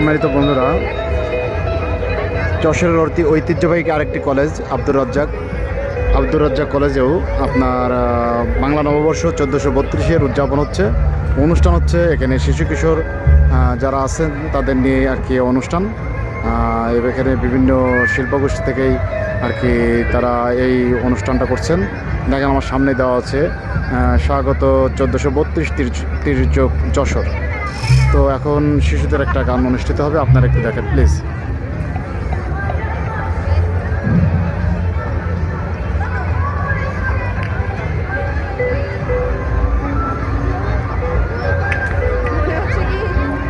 সম্মানিত বন্ধুরা, যশোরের অর্থী ঐতিহ্যবাহী আরেকটি কলেজ, আব্দুর রাজ্জাক। আব্দুর রাজ্জাক কলেজেও আপনার বাংলা নববর্ষ চোদ্দোশো বত্রিশের উদযাপন হচ্ছে। অনুষ্ঠান হচ্ছে এখানে শিশু কিশোর যারা আছেন তাদের নিয়ে আর কি অনুষ্ঠান। এখানে বিভিন্ন শিল্পগোষ্ঠী থেকেই আর কি তারা এই অনুষ্ঠানটা করছেন। দেখেন আমার সামনে দেওয়া আছে স্বাগত চোদ্দোশো বত্রিশ তিরিশ যশোর। তো এখন শিশুদের একটা গান অনুষ্ঠিত হবে। আপনারা একটু দেখেন প্লিজ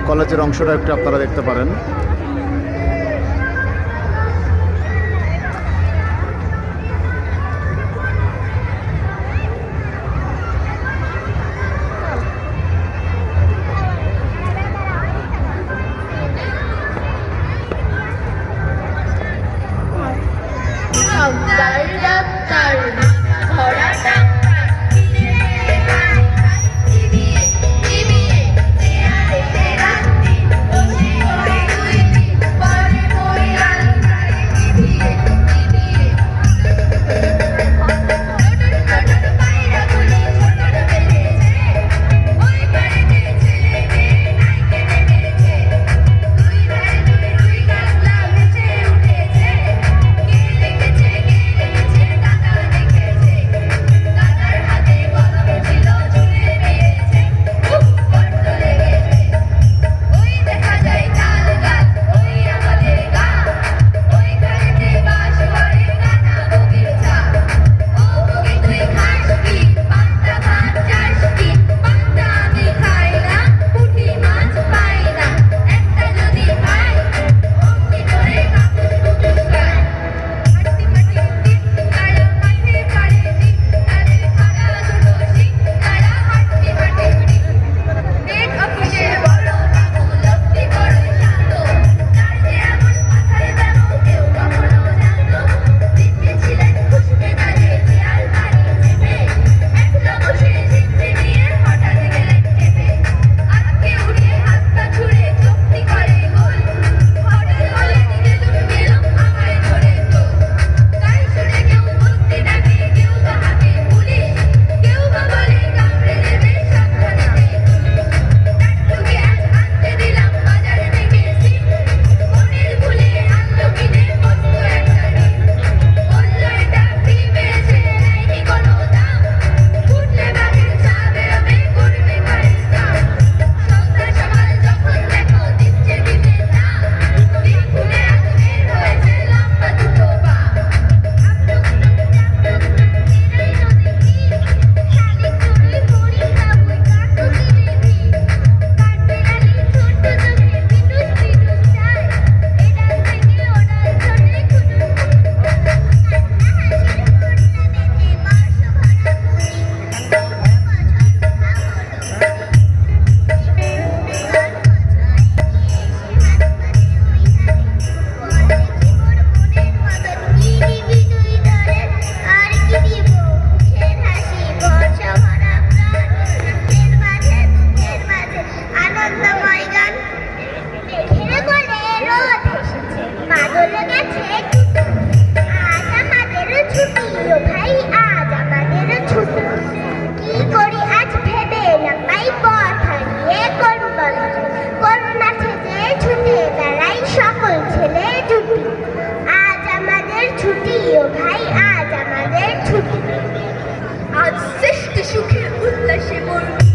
কলেজের অংশটা একটু আপনারা দেখতে পারেন। সব ডাক্তার ধরা বাতাসে বলবে